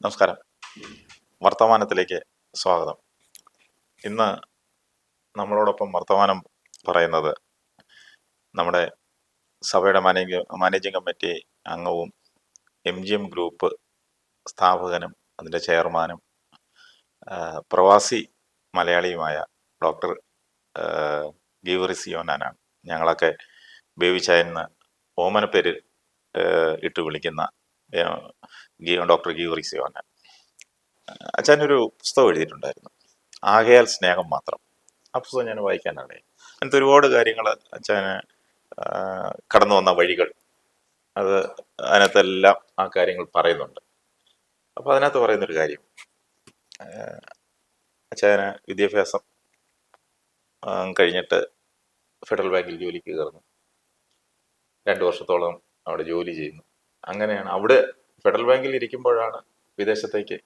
നമസ്കാരം. വർത്തമാനത്തിലേക്ക് സ്വാഗതം. ഇന്ന് നമ്മളോടൊപ്പം വർത്തമാനം പറയുന്നത് നമ്മുടെ സഭയുടെ മാനേജ് മാനേജിംഗ് കമ്മിറ്റി അംഗവും എം ജി എം ഗ്രൂപ്പ് സ്ഥാപകനും അതിന്റെ ചെയർമാനും പ്രവാസി മലയാളിയുമായ ഡോക്ടർ ഗീവറിസിയോനാനാണ് ഞങ്ങളൊക്കെ ബേബിച്ചായെന്ന് ഓമനപ്പേര് ഇട്ട് വിളിക്കുന്ന ആ, ഗീവറി ഡോക്ടർ അച്ഛൻ അച്ഛനൊരു പുസ്തകം എഴുതിയിട്ടുണ്ടായിരുന്നു. ആകയാൽ സ്നേഹം മാത്രം. ആ പുസ്തകം ഞാൻ വായിക്കാനാണ്. അങ്ങനത്തെ ഒരുപാട് കാര്യങ്ങൾ അച്ഛന് കടന്നു വന്ന വഴികൾ. അത് അതിനകത്തെല്ലാം ആ കാര്യങ്ങൾ പറയുന്നുണ്ട്. അപ്പോൾ അതിനകത്ത് പറയുന്നൊരു കാര്യം. അച്ഛന് വിദ്യാഭ്യാസം കഴിഞ്ഞിട്ട് ഫെഡറൽ ബാങ്കിൽ ജോലിക്ക് കയറുന്നു. രണ്ട് വർഷത്തോളം അവിടെ ജോലി ചെയ്യുന്നു. അങ്ങനെയാണ്. അവിടെ ഫെഡറൽ ബാങ്കിൽ ഇരിക്കുമ്പോഴാണ് വിദേശത്തേക്ക്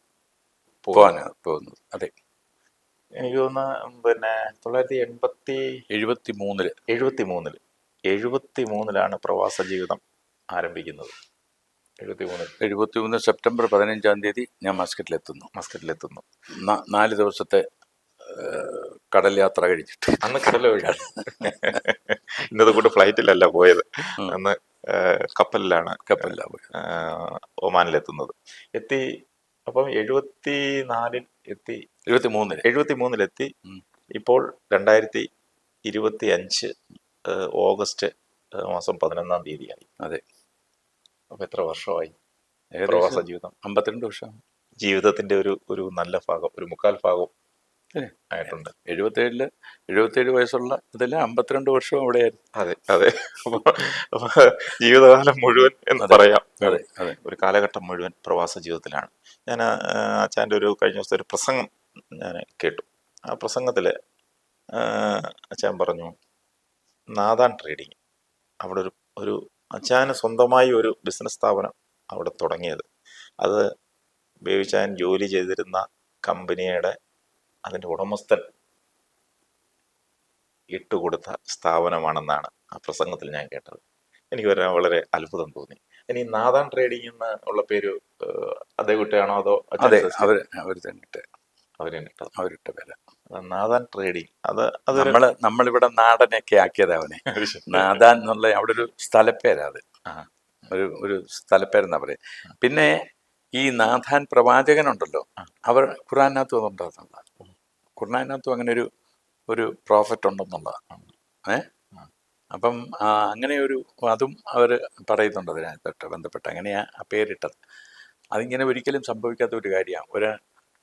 പോകുന്നത്. പോവാനാണ് പോകുന്നത്. അതെ. എനിക്ക് തോന്നുന്നു പിന്നെ തൊള്ളായിരത്തി എൺപത്തി എഴുപത്തി മൂന്നിൽ എഴുപത്തി മൂന്നിൽ എഴുപത്തി മൂന്നിലാണ് പ്രവാസ ജീവിതം ആരംഭിക്കുന്നത്. എഴുപത്തി മൂന്നിൽ എഴുപത്തി മൂന്ന് സെപ്റ്റംബർ പതിനഞ്ചാം തീയതി ഞാൻ മസ്കറ്റിലെത്തുന്നു. മസ്കറ്റിലെത്തുന്നു. നാല് ദിവസത്തെ കടൽ യാത്ര കഴിഞ്ഞിട്ട്. അന്ന് കടൽ വഴിയാണ് ഇന്നത് കൂട്ട് ഫ്ലൈറ്റിലല്ല പോയത്. അന്ന് കപ്പലിലാണ് കപ്പലിലാണ് ഒമാനിലെത്തുന്നത്. എത്തി അപ്പം എഴുപത്തി നാലിൽ എത്തി എഴുപത്തി മൂന്നിൽ എഴുപത്തി മൂന്നിലെത്തി. ഇപ്പോൾ രണ്ടായിരത്തി ഇരുപത്തി അഞ്ച് ഓഗസ്റ്റ് മാസം പതിനൊന്നാം തീയതിയായി. അതെ. അപ്പം എത്ര വർഷമായി? പ്രവാസ ജീവിതം. അമ്പത്തിരണ്ട് വർഷം ജീവിതത്തിന്റെ ഒരു ഒരു നല്ല ഭാഗം ഒരു മുക്കാൽ ഭാഗം. ആയിട്ടുണ്ട്. എഴുപത്തേഴിൽ എഴുപത്തേഴ് വയസ്സുള്ള ഇതിൽ അമ്പത്തിരണ്ട് വർഷം അവിടെയായിരുന്നു. അതെ അതെ. ജീവിതകാലം മുഴുവൻ എന്ന് പറയാം. അതെ അതെ. ഒരു കാലഘട്ടം മുഴുവൻ പ്രവാസ ജീവിതത്തിലാണ്. ഞാൻ അച്ഛന്റെ ഒരു കഴിഞ്ഞ ദിവസത്തെ ഒരു പ്രസംഗം ഞാൻ കേട്ടു. ആ പ്രസംഗത്തിൽ അച്ഛൻ പറഞ്ഞു നാദാൻ ട്രേഡിങ്. അവിടെ ഒരു ഒരു അച്ഛന് സ്വന്തമായി ഒരു ബിസിനസ് സ്ഥാപനം അവിടെ തുടങ്ങിയത്. അത് ബേബിച്ചാൻ ജോലി ചെയ്തിരുന്ന കമ്പനിയുടെ അതിന്റെ ഉടമസ്ഥൻ ഇട്ടുകൊടുത്ത സ്ഥാപനമാണെന്നാണ് ആ പ്രസംഗത്തിൽ ഞാൻ കേട്ടത്. എനിക്ക് വരാൻ വളരെ അത്ഭുതം തോന്നി. ഇനി നാദാൻ ട്രേഡിംഗ് എന്ന് ഉള്ള പേര് അതേ കുട്ടിയാണോ അതോ തന്നെ അവരിട്ട പേര് നാദാൻ ട്രേഡിംഗ്. അത് അത് നമ്മൾ നമ്മളിവിടെ നാടനൊക്കെ ആക്കിയത് അവനെ. നാദാൻ എന്നുള്ള അവിടെ ഒരു സ്ഥലപ്പേരാ അത്. ഒരു ഒരു സ്ഥലപ്പേരെന്നാ പറയുക. പിന്നെ ഈ നാഥാൻ പ്രവാചകനുണ്ടല്ലോ. അവർ ഖുറാനകത്ത് വന്നിട്ടുണ്ടെന്നുള്ള ഖുറാനകത്തും അങ്ങനെ ഒരു ഒരു പ്രോഫറ്റ് ഉണ്ടെന്നുള്ളതാണ് ഏ? അപ്പം അങ്ങനെ ഒരു അതും അവർ പറയുന്നുണ്ട് അതിനകത്തോട്ട് ബന്ധപ്പെട്ട്. അങ്ങനെയാണ് ആ പേരിട്ടത്. അതിങ്ങനെ ഒരിക്കലും സംഭവിക്കാത്ത ഒരു കാര്യമാണ്. ഒരു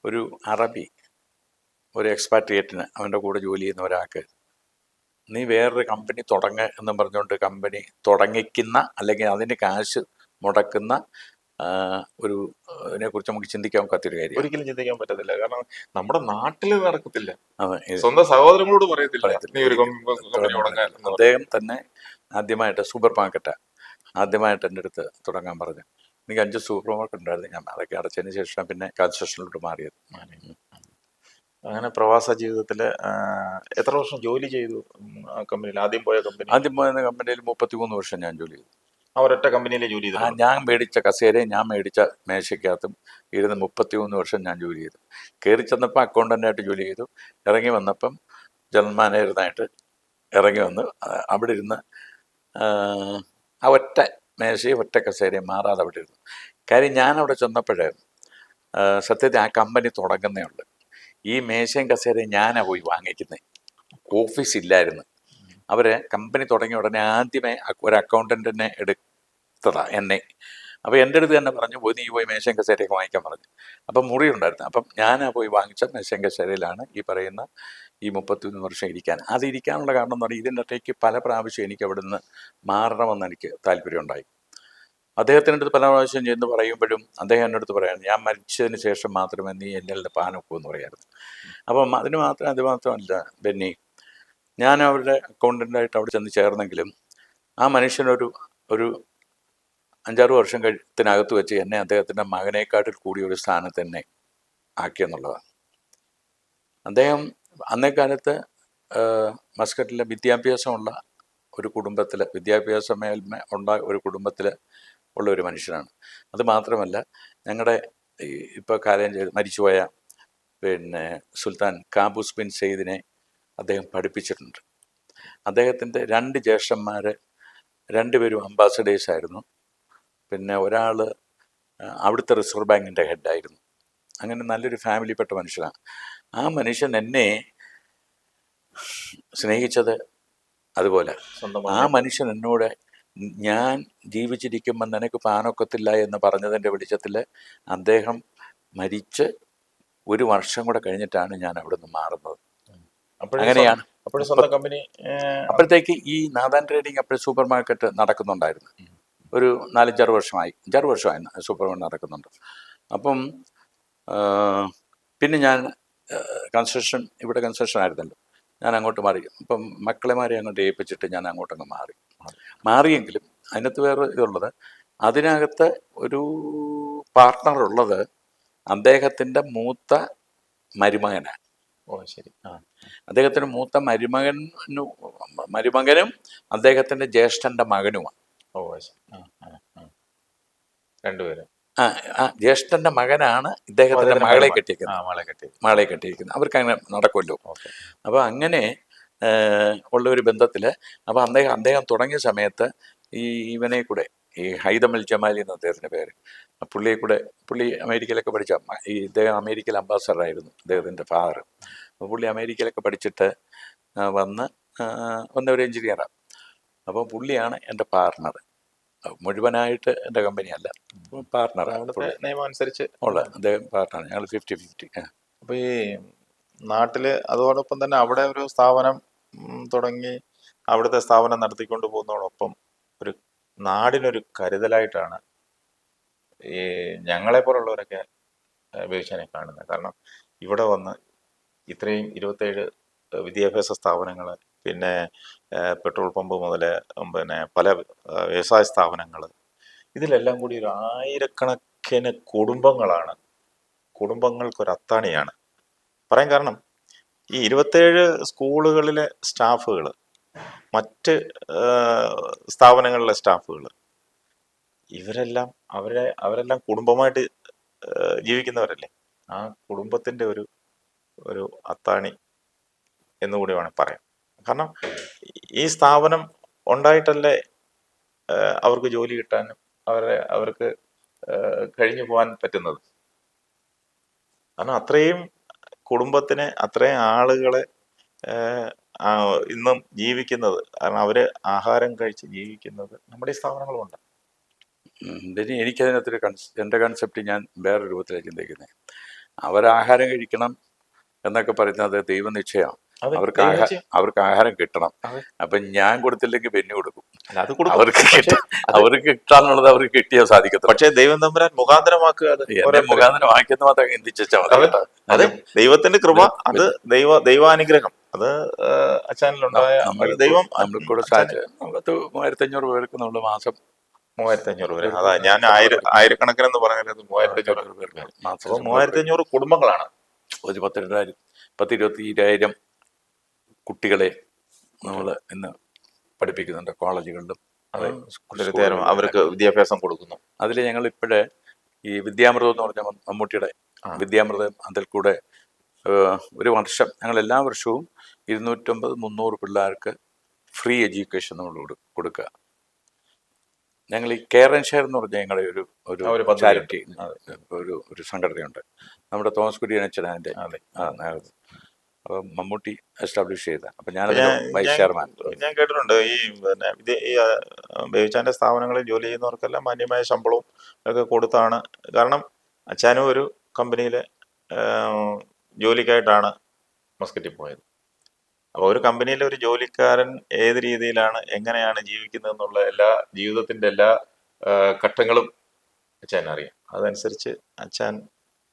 ഒരു അറബി ഒരു എക്സ്പാട്രിയേറ്റിന് അവന്റെ കൂടെ ജോലി ചെയ്യുന്ന ഒരാൾക്ക് നീ വേറൊരു കമ്പനി തുടങ്ങ എന്ന് പറഞ്ഞുകൊണ്ട് കമ്പനി തുടങ്ങിക്കുന്ന അല്ലെങ്കിൽ അതിന് കാശ് മുടക്കുന്ന ഒരു ഇതിനെ കുറിച്ച് നമുക്ക് ചിന്തിക്കാൻ പറ്റാത്തൊരു കാര്യം ഒരിക്കലും ചിന്തിക്കാൻ പറ്റത്തില്ല. കാരണം നമ്മുടെ നാട്ടിൽ നടക്കത്തില്ല. സ്വന്തം സഹോദരങ്ങളോട് പറയത്തില്ല. അദ്ദേഹം തന്നെ ആദ്യമായിട്ട് സൂപ്പർ മാർക്കറ്റാ. ആദ്യമായിട്ട് എന്റെ അടുത്ത് തുടങ്ങാൻ പറഞ്ഞു. എനിക്ക് അഞ്ച് സൂപ്പർ മാർക്കറ്റ് ഉണ്ടായിരുന്നു. ഞാൻ അതൊക്കെ അടച്ചതിന് ശേഷം പിന്നെ കൺസ്ട്രക്ഷനിലോട്ട് മാറിയത്. അങ്ങനെ പ്രവാസ ജീവിതത്തിൽ എത്ര വർഷം ജോലി ചെയ്തു കമ്പനിയിൽ? ആദ്യം പോയ കമ്പനി? ആദ്യം പോയ കമ്പനിയിൽ മുപ്പത്തിമൂന്ന് വർഷം ഞാൻ ജോലി ചെയ്തു. ആ ഒരൊറ്റ കമ്പനിയിലെ ജോലി ആ ചെയ്തു ഞാൻ മേടിച്ച കസേരയും ഞാൻ മേടിച്ച മേശയ്ക്കകത്തും ഇരുന്ന് മുപ്പത്തി മൂന്ന് വർഷം ഞാൻ ജോലി ചെയ്തു. കയറി ചെന്നപ്പോൾ അക്കൗണ്ടന്റായിട്ട് ജോലി ചെയ്തു. ഇറങ്ങി വന്നപ്പം ജനറൽ മാനേജറിനായിട്ട് ഇറങ്ങി വന്ന് അവിടെ ഇരുന്ന് ആ, ആ ഒറ്റ മേശയും ഒറ്റ കസേരയും മാറാതെ അവിടെ ഇരുന്നു. കാര്യം ഞാൻ അവിടെ ചെന്നപ്പോഴേ ആ, സത്യത്തിൽ ആ കമ്പനി തുടങ്ങുന്നേ ഉള്ളു. ഈ മേശയും കസേരയും ഞാനാണ് പോയി വാങ്ങിക്കുന്നത് ഓഫീസ് ഇല്ലായിരുന്നു. അവർ കമ്പനി തുടങ്ങിയ ഉടനെ ആദ്യമേ ഒരു അക്കൗണ്ടന്റിനെ എടുത്തതാ എന്നെ. അപ്പോൾ എന്റെ അടുത്ത് തന്നെ പറഞ്ഞു പോയി നീ പോയി മേശയും കസേരയൊക്കെ വാങ്ങിക്കാൻ പറഞ്ഞു. അപ്പം മുറി ഉണ്ടായിരുന്നു. അപ്പം ഞാനാ പോയി വാങ്ങിച്ച മേശയും കസേരയിലാണ് ഈ പറയുന്ന ഈ മുപ്പത്തിയൊന്ന് വർഷം ഇരിക്കാൻ. അത് ഇരിക്കാനുള്ള കാരണം എന്ന് പറഞ്ഞാൽ ഇതിന്റെ ഇടയ്ക്ക് പല പ്രാവശ്യം എനിക്ക് അവിടെ നിന്ന് മാറണമെന്ന് എനിക്ക് താല്പര്യമുണ്ടായി അദ്ദേഹത്തിന്റെ അടുത്ത് പല പ്രാവശ്യം ചെന്ന് പറയുമ്പോഴും അദ്ദേഹം എന്റെ അടുത്ത് പറയാൻ ഞാൻ മരിച്ചതിന് ശേഷം മാത്രമേ നീ എന്നെ പാനൊക്കൂ എന്ന് പറയായിരുന്നു. അപ്പം അതിന് മാത്രം അത് മാത്രമല്ല ബെന്നി ഞാൻ അവരുടെ അക്കൗണ്ടന്റായിട്ട് അവിടെ ചെന്ന് ചേർന്നെങ്കിലും ആ മനുഷ്യനൊരു ഒരു അഞ്ചാറ് വർഷം കഴിത്തിനകത്ത് വെച്ച് എന്നെ അദ്ദേഹത്തിന്റെ മകനേക്കാട്ടിൽ കൂടിയ ഒരു സ്ഥാനത്ത് തന്നെ ആക്കിയെന്നുള്ളതാണ് അദ്ദേഹം അന്നേ കാലത്ത് മസ്കറ്റിലെ വിദ്യാഭ്യാസമുള്ള ഒരു കുടുംബത്തിൽ വിദ്യാഭ്യാസ മേൽമ ഉള്ള ഒരു കുടുംബത്തിൽ ഉള്ള ഒരു മനുഷ്യനാണ്. അത് മാത്രമല്ല ഞങ്ങളുടെ ഇപ്പോൾ കാര്യം മരിച്ചുപോയ പിന്നെ സുൽത്താൻ കാബൂസ് ബിൻ സെയ്ദിനെ അദ്ദേഹം പഠിപ്പിച്ചിട്ടുണ്ട്. അദ്ദേഹത്തിന്റെ രണ്ട് ജ്യേഷ്ഠന്മാർ രണ്ടുപേരും അംബാസഡേഴ്സ് ആയിരുന്നു. പിന്നെ ഒരാൾ അവിടുത്തെ റിസർവ് ബാങ്കിന്റെ ഹെഡായിരുന്നു. അങ്ങനെ നല്ലൊരു ഫാമിലിപ്പെട്ട മനുഷ്യനാണ്. ആ മനുഷ്യൻ എന്നെ സ്നേഹിച്ചത് അതുപോലെ. ആ മനുഷ്യൻ എന്നോട് ഞാൻ ജീവിച്ചിരിക്കുമ്പോൾ നിനക്ക് പാനൊക്കത്തില്ല എന്ന് പറഞ്ഞതിന്റെ വെളിച്ചത്തിൽ അദ്ദേഹം മരിച്ച് ഒരു വർഷം കൂടെ കഴിഞ്ഞിട്ടാണ് ഞാൻ അവിടെ നിന്ന് മാറുന്നത്. അങ്ങനെയാണ്. അപ്പോൾ സ്വന്തം കമ്പനി അപ്പോഴത്തേക്ക് ഈ നാദാൻ ട്രേഡിംഗ് അപ്പോൾ സൂപ്പർ മാർക്കറ്റ് നടക്കുന്നുണ്ടായിരുന്നു. ഒരു നാലഞ്ചാറ് വർഷമായി. അഞ്ചാറ് വർഷമായി സൂപ്പർ മാർക്കറ്റ് നടക്കുന്നുണ്ട്. അപ്പം പിന്നെ ഞാൻ കൺസ്ട്രക്ഷൻ ഇവിടെ കൺസ്ട്രക്ഷൻ ആയിരുന്നല്ലോ. ഞാൻ അങ്ങോട്ട് മാറി. അപ്പം മക്കളെ മാറി അങ്ങോട്ട് ഏൽപ്പിച്ചിട്ട് ഞാൻ അങ്ങോട്ടങ്ങ് മാറി. മാറിയെങ്കിലും അതിനകത്ത് വേറെ ഇതുള്ളത് അതിനകത്ത് ഒരു പാർട്ട്ണർ ഉള്ളത് അദ്ദേഹത്തിന്റെ മൂത്ത മരുമകനാണ്. ഓ ശരി. ആ. അദ്ദേഹത്തിന് മൂത്ത മരുമകൻ മരുമകനും അദ്ദേഹത്തിന്റെ ജ്യേഷ്ഠന്റെ മകനുമാണ്. ഓ ശരി. ആ ആ രണ്ടുപേരും. ആ ആ ജ്യേഷ്ഠന്റെ മകനാണ് ഇദ്ദേഹത്തിന്റെ മകളെ. കെട്ടിയിരിക്കുന്നത് മകളെ കെട്ടി മകളെ കെട്ടിയിരിക്കുന്നത് അവർക്ക് അങ്ങനെ നടക്കുമല്ലോ അപ്പോൾ അങ്ങനെ ഉള്ള ഒരു ബന്ധത്തിൽ അപ്പോൾ അദ്ദേഹം അദ്ദേഹം തുടങ്ങിയ സമയത്ത് ഈ ഇവനെ കൂടെ ഈ ഹൈദമൽ ജമാലി എന്ന അദ്ദേഹത്തിന്റെ പേര് പുള്ളിയെ കൂടെ പുള്ളി അമേരിക്കയിലൊക്കെ പഠിച്ച ഈ ഇദ്ദേഹം അമേരിക്കയിൽ അംബാസഡറായിരുന്നു അദ്ദേഹത്തിന്റെ ഫാദർ അപ്പോൾ പുള്ളി അമേരിക്കയിലൊക്കെ പഠിച്ചിട്ട് വന്ന് വന്ന ഒരു എഞ്ചിനീയറാണ് അപ്പോൾ പുള്ളിയാണ് എന്റെ പാർട്ണർ മുഴുവനായിട്ട് എന്റെ കമ്പനിയല്ല പാർട്ണർ അവിടുത്തെ നിയമം അനുസരിച്ച് ഉള്ള അദ്ദേഹം പാർട്ണർ ഞങ്ങൾ ഫിഫ്റ്റി ഫിഫ്റ്റി അപ്പോൾ ഈ നാട്ടിൽ അതോടൊപ്പം തന്നെ അവിടെ ഒരു സ്ഥാപനം തുടങ്ങി അവിടുത്തെ സ്ഥാപനം നടത്തിക്കൊണ്ട് പോകുന്നതോടൊപ്പം ഒരു നാടിനൊരു കരുതലായിട്ടാണ് ഈ ഞങ്ങളെ പോലുള്ളവരൊക്കെ ബേബിച്ചാനെ കാണുന്നത്. കാരണം ഇവിടെ വന്ന് ഇത്രയും ഇരുപത്തേഴ് വിദ്യാഭ്യാസ സ്ഥാപനങ്ങൾ പിന്നെ പെട്രോൾ പമ്പ് മുതൽ പിന്നെ പല വ്യവസായ സ്ഥാപനങ്ങൾ ഇതിലെല്ലാം കൂടി ഒരു ആയിരക്കണക്കിന് കുടുംബങ്ങളാണ്. കുടുംബങ്ങൾക്കൊരു അത്താണിയാണ് പറയാൻ കാരണം ഈ ഇരുപത്തേഴ് സ്കൂളുകളിലെ സ്റ്റാഫുകൾ മറ്റ് സ്ഥാപനങ്ങളിലെ സ്റ്റാഫുകൾ ഇവരെല്ലാം അവരെ അവരെല്ലാം കുടുംബമായിട്ട് ജീവിക്കുന്നവരല്ലേ? ആ കുടുംബത്തിന്റെ ഒരു ഒരു അത്താണി എന്നുകൂടി വേണം പറയാം കാരണം ഈ സ്ഥാപനം ഉണ്ടായിട്ടല്ലേ അവർക്ക് ജോലി കിട്ടാനും അവരെ അവർക്ക് കഴിഞ്ഞു പോകാൻ പറ്റുന്നത്? കാരണം അത്രയും കുടുംബത്തിനെ അത്രയും ആളുകളെ ഇന്നും ജീവിക്കുന്നത് കാരണം അവർ ആഹാരം കഴിച്ച് ജീവിക്കുന്നത് നമ്മുടെ ഈ സ്ഥാപനങ്ങളുമുണ്ട്. പിന്നെ എനിക്കതിനകത്തൊരു കൺസ് എന്റെ കൺസെപ്റ്റ് ഞാൻ വേറെ രൂപത്തിലേക്ക് ചിന്തിക്കുന്നത് അവരാഹാരം കഴിക്കണം എന്നൊക്കെ പറയുന്നത് ദൈവനിശ്ചയമാണ്. അത് അവർക്ക് അവർക്ക് ആഹാരം കിട്ടണം. അപ്പൊ ഞാൻ കൊടുത്തില്ലെങ്കിൽ പെന്നു കൊടുക്കും. അവർക്ക് അവർക്ക് കിട്ടാന്നുള്ളത് അവർക്ക് കിട്ടിയാൽ സാധിക്കത്തില്ല. പക്ഷേ ദൈവം തമ്പുരാൻ മുഖാന്തരമാക്കുക മുഖാന്തരമാക്കിയെന്ന് മാത്രം ചിന്തിച്ചാൽ അതെ. ദൈവത്തിന്റെ കൃപ അത് ദൈവ ദൈവാനുഗ്രഹം. അത് അച്ഛനിലുണ്ടായ ദൈവം നമ്മൾക്കൂടെ മൂവായിരത്തി അഞ്ഞൂറ് പേർക്ക് നമ്മൾ മാസം മൂവായിരത്തി അഞ്ഞൂറ് പേര് അതാ ഞാൻ ആയിരം ആയിരക്കണക്കിനെന്ന് പറഞ്ഞത് മൂവായിരത്തി അഞ്ഞൂറ് പേർക്ക് അപ്പൊ മൂവായിരത്തി അഞ്ഞൂറ് കുടുംബങ്ങളാണ് ഒരു പത്ത് രണ്ടായിരം പത്ത് ഇരുപത്തി ഇരുപതിനായിരം കുട്ടികളെ നമ്മൾ ഇന്ന് പഠിപ്പിക്കുന്നുണ്ട് കോളേജുകളിലും. അതെ. അവർക്ക് വിദ്യാഭ്യാസം കൊടുക്കുന്നു. അതിൽ ഞങ്ങൾ ഇപ്പോഴേ ഈ വിദ്യാമൃതം എന്ന് പറഞ്ഞ മമ്മൂട്ടിയുടെ. വിദ്യാമൃതം അതിൽ കൂടെ ഒരു വർഷം ഞങ്ങൾ എല്ലാ വർഷവും ഇരുന്നൂറ്റമ്പത് മുന്നൂറ് പിള്ളേർക്ക് ഫ്രീ എഡ്യൂക്കേഷൻ നമ്മൾ കൊടുക്കുക. ഞങ്ങൾ ഈ കെയർ ആൻഡ് ഷെയർ എന്ന് പറഞ്ഞ ഞങ്ങളുടെ ഒരു ഒരു ചാരിറ്റി ഒരു ഒരു സംഘടനയുണ്ട്. നമ്മുടെ തോമസ് കുര്യൻ അച്ഛനാന്റെ നേതൃത്വം അപ്പം മമ്മൂട്ടി എസ്റ്റാബ്ലിഷ് ചെയ്ത. അപ്പം ഞാൻ വൈസ് ചെയർമാൻ ഞാൻ കേട്ടിട്ടുണ്ട് ഈ പിന്നെ ഇത് ഈ ആ, സ്ഥാപനങ്ങളിൽ ജോലി ചെയ്യുന്നവർക്കെല്ലാം മാന്യമായ ശമ്പളവും ഒക്കെ കൊടുത്താണ്. കാരണം അച്ഛനും ഒരു കമ്പനിയിലെ ജോലിക്കായിട്ടാണ് മസ്കറ്റിൽ പോയത്. അപ്പോൾ ഒരു കമ്പനിയിലെ ഒരു ജോലിക്കാരൻ ഏത് രീതിയിലാണ് എങ്ങനെയാണ് ജീവിക്കുന്നത് എന്നുള്ള എല്ലാ ജീവിതത്തിന്റെ എല്ലാ ഘട്ടങ്ങളും അച്ഛൻ അറിയാം. അതനുസരിച്ച് അച്ഛൻ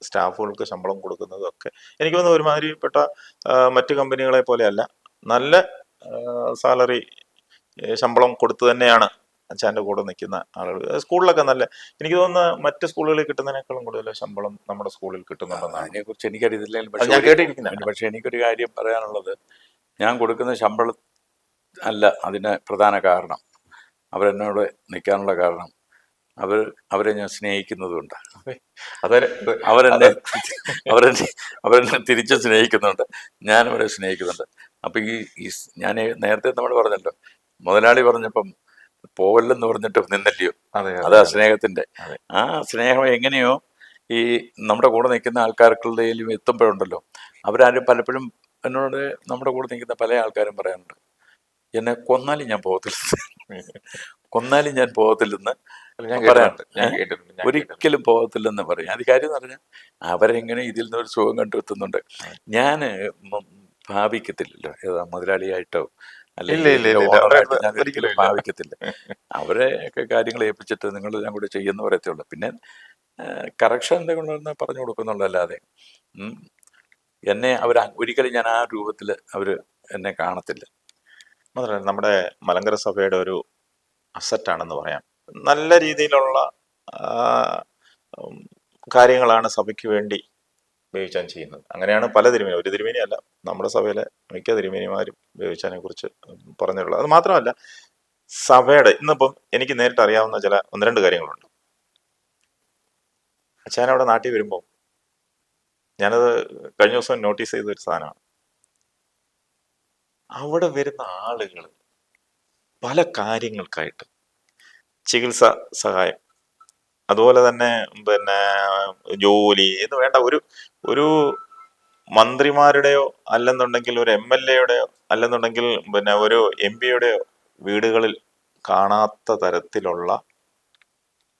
സ്റ്റാഫുകൾക്ക് ശമ്പളം കൊടുക്കുന്നതൊക്കെ എനിക്ക് തോന്നുന്നു ഒരുമാതിരിപ്പെട്ട മറ്റു കമ്പനികളെ പോലെയല്ല. നല്ല സാലറി ശമ്പളം കൊടുത്തു തന്നെയാണ് അച്ഛന്റെ കൂടെ നിൽക്കുന്ന ആളുകൾ. സ്കൂളിലൊക്കെ നല്ല എനിക്ക് തോന്നുന്നു മറ്റ് സ്കൂളുകളിൽ കിട്ടുന്നതിനേക്കാളും കൂടുതൽ ശമ്പളം നമ്മുടെ സ്കൂളിൽ കിട്ടുന്നുണ്ടെന്നാണ്. അതിനെ കുറിച്ച് എനിക്കറിയില്ല പക്ഷെ എനിക്കൊരു കാര്യം പറയാനുള്ളത്. ഞാൻ കൊടുക്കുന്ന ശമ്പളം അല്ല അതിന് പ്രധാന കാരണം. അവരെന്നോട് നിൽക്കാനുള്ള കാരണം. അവർ അവരെ ഞാൻ സ്നേഹിക്കുന്നതുകൊണ്ട്. അതെ. അവരെന്നെ അവരെന്നെ അവരെന്നെ തിരിച്ച് സ്നേഹിക്കുന്നുണ്ട്. ഞാൻ അവരെ സ്നേഹിക്കുന്നുണ്ട്. അപ്പം ഈ ഈ ഞാൻ നേരത്തെ നമ്മൾ പറഞ്ഞല്ലോ മുതലാളി പറഞ്ഞപ്പം പോവല്ലെന്ന് പറഞ്ഞിട്ട് നിന്നല്ലയോ? അതെ അതാ സ്നേഹത്തിന്റെ. ആ സ്നേഹം എങ്ങനെയോ ഈ നമ്മുടെ കൂടെ നിൽക്കുന്ന ആൾക്കാർക്കുള്ളതിലും എത്തുമ്പോഴുണ്ടല്ലോ. അവരാരും പലപ്പോഴും എന്നോട് നമ്മുടെ കൂടെ നിൽക്കുന്ന പല ആൾക്കാരും പറയാറുണ്ട് എന്നെ കൊന്നാലും ഞാൻ പോകത്തില്ല. കൊന്നാലും ഞാൻ പോകത്തില്ലെന്ന് പറയാറുണ്ട്. ഒരിക്കലും പോകത്തില്ലെന്ന് പറയും. അത് കാര്യം എന്ന് പറഞ്ഞാൽ അവരെങ്ങനെ ഇതിൽ നിന്ന് ഒരു സുഖം കണ്ടെത്തുന്നുണ്ട്. ഞാൻ ഭാവിക്കത്തില്ലല്ലോ ഏതാ മുതലാളിയായിട്ടോ അല്ലെങ്കിൽ. ഭാവിക്കത്തില്ല. അവരെ ഒക്കെ കാര്യങ്ങൾ ഏൽപ്പിച്ചിട്ട് നിങ്ങൾ ഞാൻ കൂടെ ചെയ്യുന്ന പറയത്തേ ഉള്ളൂ. പിന്നെ കറക്ഷൻ എന്തെങ്കിലും പറഞ്ഞു കൊടുക്കുന്നുള്ളതല്ലാതെ ഉം, എന്നെ അവർ ഒരിക്കലും ഞാൻ ആ രൂപത്തിൽ അവർ എന്നെ കാണത്തില്ല. മാത്രമല്ല നമ്മുടെ മലങ്കര സഭയുടെ ഒരു അസറ്റാണെന്ന് പറയാം. നല്ല രീതിയിലുള്ള കാര്യങ്ങളാണ് സഭയ്ക്ക് വേണ്ടി ബേബിച്ചാൻ ചെയ്യുന്നത്. അങ്ങനെയാണ് പല തിരുമേനി ഒരു തിരുമേനി അല്ല നമ്മുടെ സഭയിലെ മിക്ക തിരുമേനിമാരും ഉപയോഗിച്ചതിനെ കുറിച്ച് പറഞ്ഞിട്ടുള്ളത്. അത് മാത്രമല്ല സഭയുടെ ഇന്നിപ്പം എനിക്ക് നേരിട്ട് അറിയാവുന്ന ചില ഒന്ന് രണ്ട് കാര്യങ്ങളുണ്ട്. അച്ഛൻ അവിടെ നാട്ടിൽ വരുമ്പോൾ ഞാനത് കഴിഞ്ഞ ദിവസം നോട്ടീസ് ചെയ്ത ഒരു സാധനമാണ്. അവിടെ വരുന്ന ആളുകൾ പല കാര്യങ്ങൾക്കായിട്ട് ചികിത്സ സഹായം അതുപോലെ തന്നെ പിന്നെ ജോലി എന്ന് വേണ്ട. ഒരു ഒരു മന്ത്രിമാരുടെയോ അല്ലെന്നുണ്ടെങ്കിൽ ഒരു എം എൽ എയുടെയോ അല്ലെന്നുണ്ടെങ്കിൽ പിന്നെ ഒരു എം പിയുടെയോ വീടുകളിൽ കാണാത്ത തരത്തിലുള്ള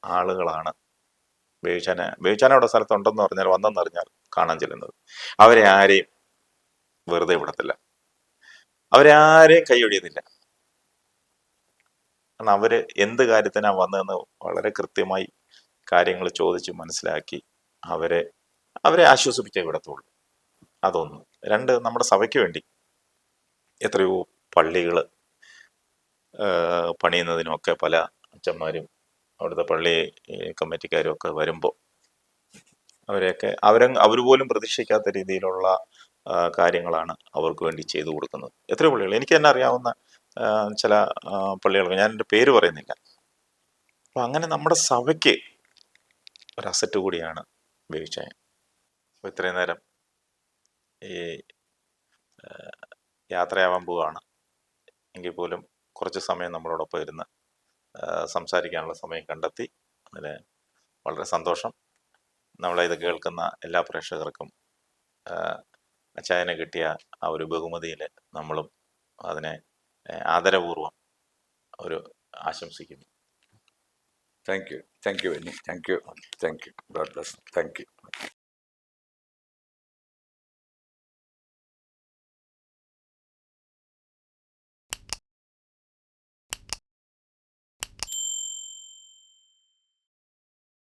ആളുകളാണ് ബേബിച്ചാന അവിടെ സ്ഥലത്തുണ്ടെന്ന് പറഞ്ഞാൽ വന്നെന്ന് അറിഞ്ഞാൽ കാണാൻ ചെല്ലുന്നത്. അവരെ ആരെയും വെറുതെ വിടത്തില്ല. അവരെ ആരെയും കൈയൊഴിയുന്നില്ല കാരണം അവർ എന്ത് കാര്യത്തിനാ വന്നതെന്ന് വളരെ കൃത്യമായി കാര്യങ്ങൾ ചോദിച്ച് മനസ്സിലാക്കി അവരെ അവരെ ആശ്വസിപ്പിച്ചേ വിടത്തുള്ളൂ. അതൊന്ന്. രണ്ട് നമ്മുടെ സഭയ്ക്ക് വേണ്ടി എത്രയോ പള്ളികൾ പണിയുന്നതിനുമൊക്കെ പല അച്ഛന്മാരും അവിടുത്തെ പള്ളി കമ്മിറ്റിക്കാരും ഒക്കെ വരുമ്പോൾ അവരെയൊക്കെ അവരെ അവർ പോലും പ്രതീക്ഷിക്കാത്ത രീതിയിലുള്ള കാര്യങ്ങളാണ് അവർക്ക് വേണ്ടി ചെയ്തു കൊടുക്കുന്നത്. എത്ര പള്ളികൾ. എനിക്ക് തന്നെ അറിയാവുന്ന ചില പള്ളികൾക്ക് ഞാൻ എന്റെ പേര് പറയുന്നില്ല. അപ്പം അങ്ങനെ നമ്മുടെ സഭയ്ക്ക് ഒരു അസറ്റ് കൂടിയാണ് ബേബിച്ചായ അപ്പോൾ ഇത്രയും നേരം ഈ യാത്രയാവാൻ പോവുകയാണ്. എങ്കിൽ പോലും കുറച്ച് സമയം നമ്മളോടൊപ്പം ഇരുന്ന് സംസാരിക്കാനുള്ള സമയം കണ്ടെത്തി. അതിന് വളരെ സന്തോഷം. നമ്മളെ ഇത് കേൾക്കുന്ന എല്ലാ പ്രേക്ഷകർക്കും അച്ചായനെ കിട്ടിയ ആ ഒരു ബഹുമതിയിൽ നമ്മളും അതിനെ ആദരപൂർവം ഒരു ആശംസിക്കുന്നു. Thank you thank you thank you thank you god bless thank you